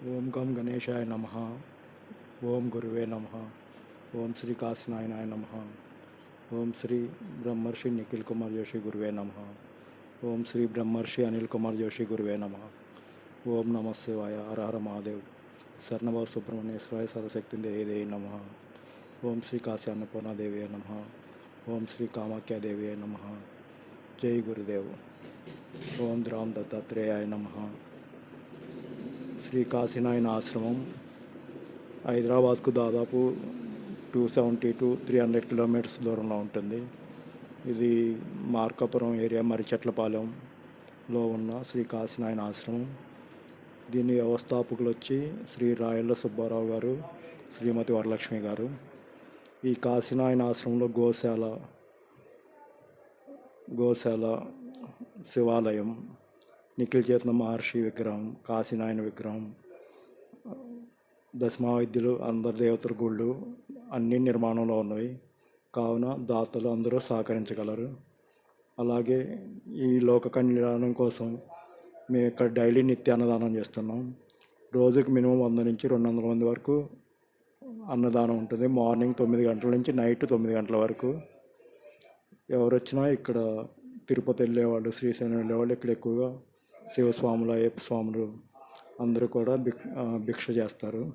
ఓం గం గణేశాయ నమ ఓం గురువే నమ ఓం శ్రీ కాశీనాయనాయ నమ ఓం శ్రీ బ్రహ్మర్షి నిఖిల్ కుమార్ జోషి గురువే నమ ఓం శ్రీ బ్రహ్మర్షి అనిల్ కుమార్ జోషి గురువే నమ ఓం నమ శివాయ హర హర మహాదేవ్ శరణభవ సుబ్రహ్మణ్యేశ్వరాయ సర్వశక్తి దేవి నమ ఓం శ్రీ కాశీ అన్నపూర్ణాదేవి నమ ఓం శ్రీ కామాఖ్యాదేవి నమ జై గురుదేవ్ ఓం రామ్ దత్తాత్రేయాయ నమ శ్రీ కాశీనాయన ఆశ్రమం హైదరాబాద్కు దాదాపు two seventy two three hundred kilometres దూరంలో ఉంటుంది. ఇది మార్కాపురం ఏరియా మరిచెట్లపాలెంలో ఉన్న శ్రీ కాశీనాయన ఆశ్రమం. దీని వ్యవస్థాపకులు వచ్చి శ్రీ రాయళ్ళ సుబ్బారావు గారు శ్రీమతి వరలక్ష్మి గారు. ఈ కాశీనాయన ఆశ్రమంలో గోశాల గోశాల శివాలయం నిఖిల్ చేతన మహర్షి విగ్రహం కాశీనాయన విగ్రహం దశమావైద్యులు అందరి దేవతల గుళ్ళు అన్నీ నిర్మాణంలో ఉన్నవి. కావున దాతలు అందరూ సహకరించగలరు. అలాగే ఈ లోక కళ్యాణం కోసం మేము ఇక్కడ డైలీ నిత్య అన్నదానం చేస్తున్నాం. రోజుకి మినిమం వంద నుంచి రెండు వందల మంది వరకు అన్నదానం ఉంటుంది. మార్నింగ్ తొమ్మిది గంటల నుంచి నైట్ తొమ్మిది గంటల వరకు. ఎవరు వచ్చినా ఇక్కడ తిరుపతి వెళ్ళేవాళ్ళు శ్రీశైలం వెళ్ళేవాళ్ళు ఇక్కడ ఎక్కువగా శివస్వాములు అయ్యప్ప స్వాములు అందరూ కూడా భిక్ భిక్ష చేస్తారు.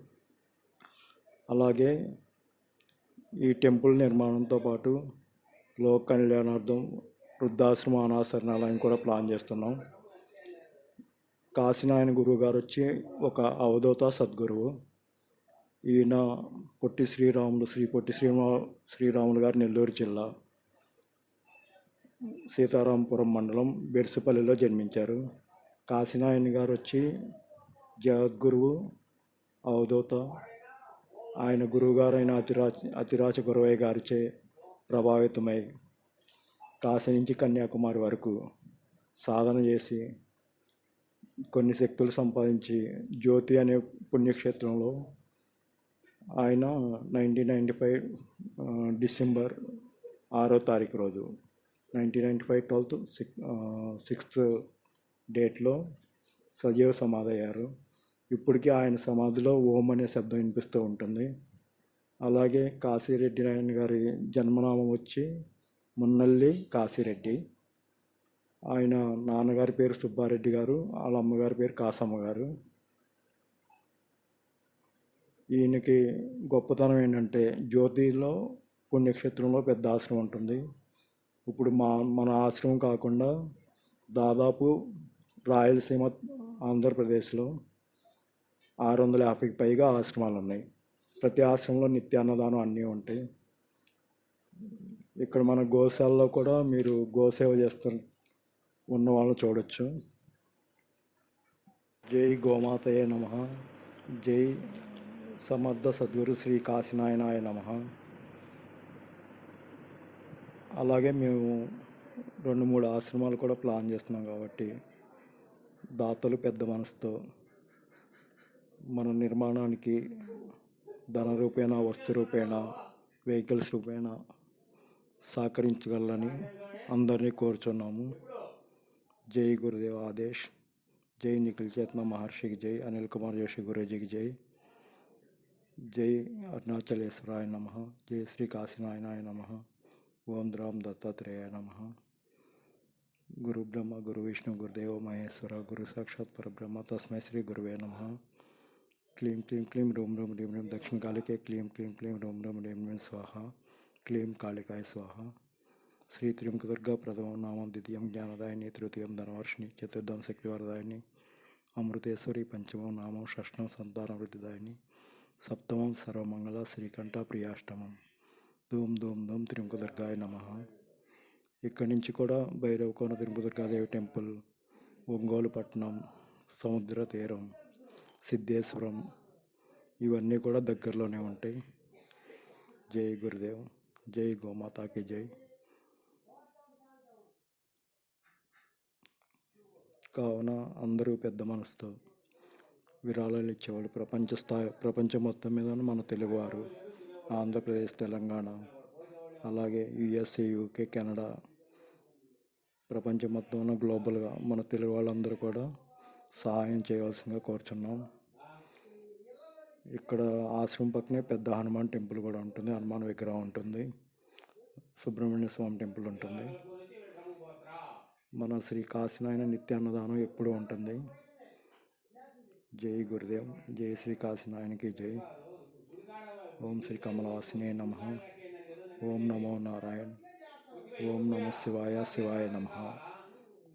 అలాగే ఈ టెంపుల్ నిర్మాణంతో పాటు లోక్ కళ్యాణార్థం వృద్ధాశ్రమ అనాశరణాలయం కూడా ప్లాన్ చేస్తున్నాం. కాశీనాయన గురువు గారు వచ్చి ఒక అవధూత సద్గురువు. ఈయన పొట్టి శ్రీరాములు శ్రీ పొట్టి శ్రీరా శ్రీరాములు గారు నెల్లూరు జిల్లా సీతారాంపురం మండలం బెర్సిపల్లిలో జన్మించారు. కాశీనాయన్ గారు వచ్చి జగద్గురువు అవధూత ఆయన గురువుగారైన అతిరాచ అతిరాచ గురవయ్య గారిచే ప్రభావితమై కాశీ నుంచి కన్యాకుమారి వరకు సాధన చేసి కొన్ని శక్తులు సంపాదించి జ్యోతి అనే పుణ్యక్షేత్రంలో ఆయన నైన్టీన్ నైంటీ ఫైవ్ డిసెంబర్ ఆరో తారీఖు రోజు nineteen ninety five twelfth sick sixth డేట్లో సజీవ సమాధి అయ్యారు. ఇప్పటికీ ఆయన సమాధిలో ఓం అనే శబ్దం వినిపిస్తూ ఉంటుంది. అలాగే కాశీరెడ్డి నాయన్ గారి జన్మనామం వచ్చి మున్నల్లి కాశీరెడ్డి. ఆయన నాన్నగారి పేరు సుబ్బారెడ్డి గారు వాళ్ళ అమ్మగారి పేరు కాసమ్మ గారు. ఈయనకి గొప్పతనం ఏంటంటే జ్యోతిలో పుణ్యక్షేత్రంలో పెద్ద ఆశ్రమం ఉంటుంది. ఇప్పుడు మా మన ఆశ్రమం కాకుండా దాదాపు రాయలసీమ ఆంధ్రప్రదేశ్లో ఆరు వందల యాభైకి పైగా ఆశ్రమాలు ఉన్నాయి ప్రతి ఆశ్రమంలో నిత్యాన్నదానం అన్నీ ఉంటాయి. ఇక్కడ మన గోశాలలో కూడా మీరు గోసేవ చేస్తున్న ఉన్న వాళ్ళని చూడొచ్చు. జై గోమాతయే నమ. జై సమర్థ సద్గురు శ్రీ కాశీనాయనాయ నమ. అలాగే మేము రెండు మూడు ఆశ్రమాలు కూడా ప్లాన్ చేస్తున్నాం కాబట్టి దాతలు పెద్ద మనసుతో మన నిర్మాణానికి ధన రూపేణ వస్తు రూపేణ వెహికల్స్ రూపేణ సహకరించగలని అందరినీ కోరుచున్నాము. జై గురుదేవ్ ఆదేశ్ జై నిఖిల్ చేతన మహర్షికి జై అనిల్ కుమార్ జోషి గురూజీకి జై. జై అరుణాచలేశ్వరాయ నమ జై శ్రీ కాశీనాయనాయ నమ ఓం రామ్ దత్తాత్రేయ నమ. गुरु ब्रह्म गुरु विष्णु गुरुदेव महेश्वर गुरु साक्षात पर ब्रह्म तस्मय श्री गुरुवे नम क्लीम क्लीम क्लीम रोम रोम रेम रेम दक्षिण कालिके क्लीम क्लीम क्लीम रोम रोम रेम रेम स्वाहा क्लीम कालिकाय स्वाहा श्री त्रिमुखदुर्गा प्रथम नाम द्वितीय ज्ञानदायिनी तृतीय धनवर्षिणी चतुर्थम शक्तिवरदायिनी अमृतेश्वरी पंचम नाम षष्ठम संतानवृद्धिदायिनी सप्तम सर्वमंगल श्रीकंठ प्रियाष्टम धूम धूम धूम त्रिमुखदुर्गाय नमः ఇక్కడి నుంచి కూడా భైరవకోన త్రిముఖదుర్గాదేవి టెంపుల్ ఒంగోలు పట్టణం సముద్ర తీరం సిద్ధేశ్వరం ఇవన్నీ కూడా దగ్గరలోనే ఉంటాయి. జై గురుదేవ్ జై గోమాతాకి జై. కావున అందరూ పెద్ద మనసుతో విరాళాలు ఇచ్చేవాళ్ళు. ప్రపంచ స్థాయి ప్రపంచం మొత్తం మీద మన తెలుగువారు ఆంధ్రప్రదేశ్ తెలంగాణ అలాగే యుఎస్ఏ యూకే కెనడా ప్రపంచం మొత్తం గ్లోబల్గా మన తెలుగు వాళ్ళందరూ కూడా సహాయం చేయవలసిందిగా కోరుచున్నాం. ఇక్కడ ఆశ్రమం పక్కనే పెద్ద హనుమాన్ టెంపుల్ కూడా ఉంటుంది. హనుమాన్ విగ్రహం ఉంటుంది. సుబ్రహ్మణ్య స్వామి టెంపుల్ ఉంటుంది. మన శ్రీ కాశీనాయన నిత్యాన్నదానం ఎప్పుడూ ఉంటుంది. జై గురుదేవ్. జై శ్రీ కాశీనాయనకి జై. ఓం శ్రీ కమలవాసినే నమ. ఓం నమో నారాయణ. ఓం నమ శివాయ శివాయ నమ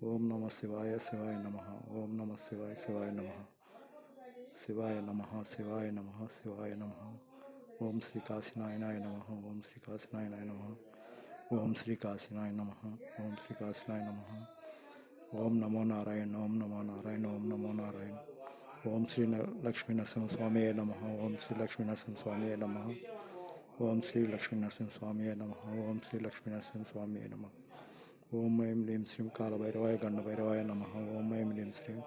ఓం నమ శివాయ శివాయ నమ ఓం నమ శివాయ శివాయ నమ శివాయ నమ శివాయ నమ శివాయ నమ ఓం శ్రీ కాశీనాయనాయ నమ ఓం శ్రీ కాశీనాయనాయ నమ ఓం శ్రీ కాశీనాయ నమ ఓం శ్రీ కాశీనాయ నమ ఓం నమో నారాయణ ఓం నమో నారాయణ ఓం నమో నారాయణ ఓం శ్రీ న- లక్ష్మీ నరసింహస్వామి నమ ఓం ओम श्री लक्ष्मी नरसिंह स्वामी नम। ओम श्री लक्ष्मी नरसिंह स्वामी नम। ओम ऐं लीं श्रीं कालभैरवाय गण्डभैरवाय नम। ओम ऐं लीं श्रीं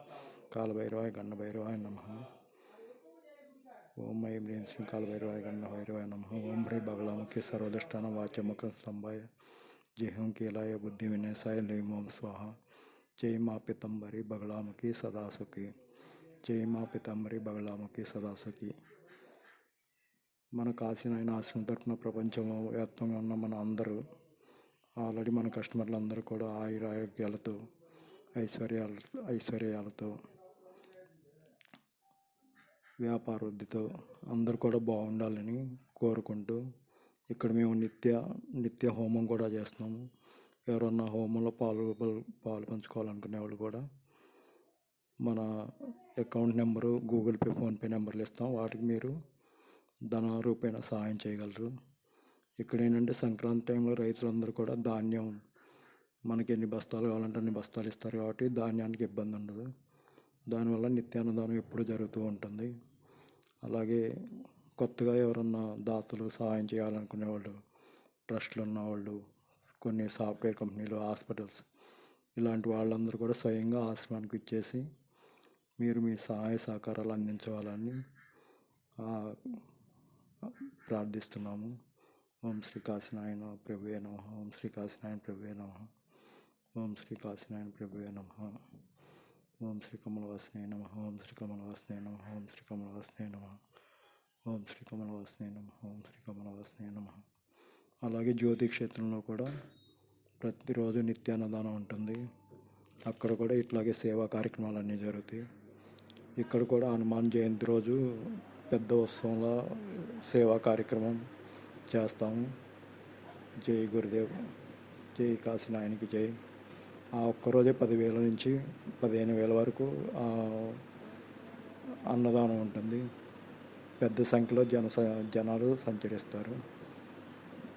कालभैरवाय गण्डभैरवाय नम। ओम ऐं लीं श्रीं कालभैरवाय गण्डभैरवाय नम। ओम ह्री बगलामुखी सर्वदृष्टान वाच्यमुख स्तंभाय जेहूं केलाय बुद्धि विनयसाय लीं ओम स्वाहा। जय मा पीतम्बरी बगलामुखी सदा सुखी। जय माँ पीतम्बरी बगलामुखी सदा सुखी। మన కాశీనాయన ఆశ్రమం తరపున ప్రపంచం వ్యాప్తంగా ఉన్న మన అందరూ ఆల్రెడీ మన కస్టమర్లు అందరూ కూడా ఆయుర ఆరోగ్యాలతో ఐశ్వర్యాల ఐశ్వర్యాలతో వ్యాపార వృద్ధితో అందరూ కూడా బాగుండాలని కోరుకుంటూ ఇక్కడ మేము నిత్య నిత్య హోమం కూడా చేస్తున్నాము. ఎవరన్నా హోమంలో పాలు పాలు పంచుకోవాలనుకునే వాళ్ళు కూడా మన account number Google Pay PhonePe నెంబర్లు ఇస్తాం. వాటికి మీరు ధన రూపేణ సహాయం చేయగలరు. ఇక్కడ ఏంటంటే సంక్రాంతి టైంలో రైతులందరూ కూడా ధాన్యం మనకి ఎన్ని బస్తాలు కావాలంటే అన్ని బస్తాలు ఇస్తారు కాబట్టి ధాన్యానికి ఇబ్బంది ఉండదు. దానివల్ల నిత్యాన్నదానం ఎప్పుడు జరుగుతూ ఉంటుంది. అలాగే కొత్తగా ఎవరన్నా దాతలు సహాయం చేయాలనుకునే వాళ్ళు ట్రస్ట్లు ఉన్న వాళ్ళు కొన్ని సాఫ్ట్వేర్ కంపెనీలు హాస్పిటల్స్ ఇలాంటి వాళ్ళందరూ కూడా స్వయంగా ఆశ్రమానికి ఇచ్చేసి మీరు మీ సహాయ సహకారాలు అందించవాలని ప్రార్థిస్తున్నాము. ఓం శ్రీ కాశీనాయన ప్రభువే నమ. ఓం శ్రీ కాశీనాయన ప్రభువే నమ. ఓం శ్రీ కాశీనాయన ప్రభువే నమ. ఓం శ్రీ కమలవాసినే నమ. ఓం శ్రీ కమలవాసినే నమ. ఓం శ్రీ కమలవాసినే నమ. ఓం శ్రీ కమలవాసినే నమ. ఓం శ్రీ కమలవాసినే నమ. అలాగే జ్యోతి క్షేత్రంలో కూడా ప్రతిరోజు నిత్యాన్నదానం ఉంటుంది. అక్కడ కూడా ఇట్లాగే సేవా కార్యక్రమాలు అన్నీ జరుగుతాయి. ఇక్కడ కూడా హనుమాన్ జయంతి రోజు పెద్ద ఉత్సవంలో సేవా కార్యక్రమం చేస్తాము. జై గురుదేవ్ జై కాశీనాయనికి జై. ఆ ఒక్కరోజే పదివేల నుంచి పదిహేను వేల వరకు అన్నదానం ఉంటుంది. పెద్ద సంఖ్యలో జన జనాలు సంచరిస్తారు.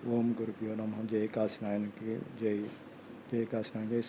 ఓం గురుభ్యో నమ. జై కాశీనాయనికి జై. జై కాశీనాయన జై.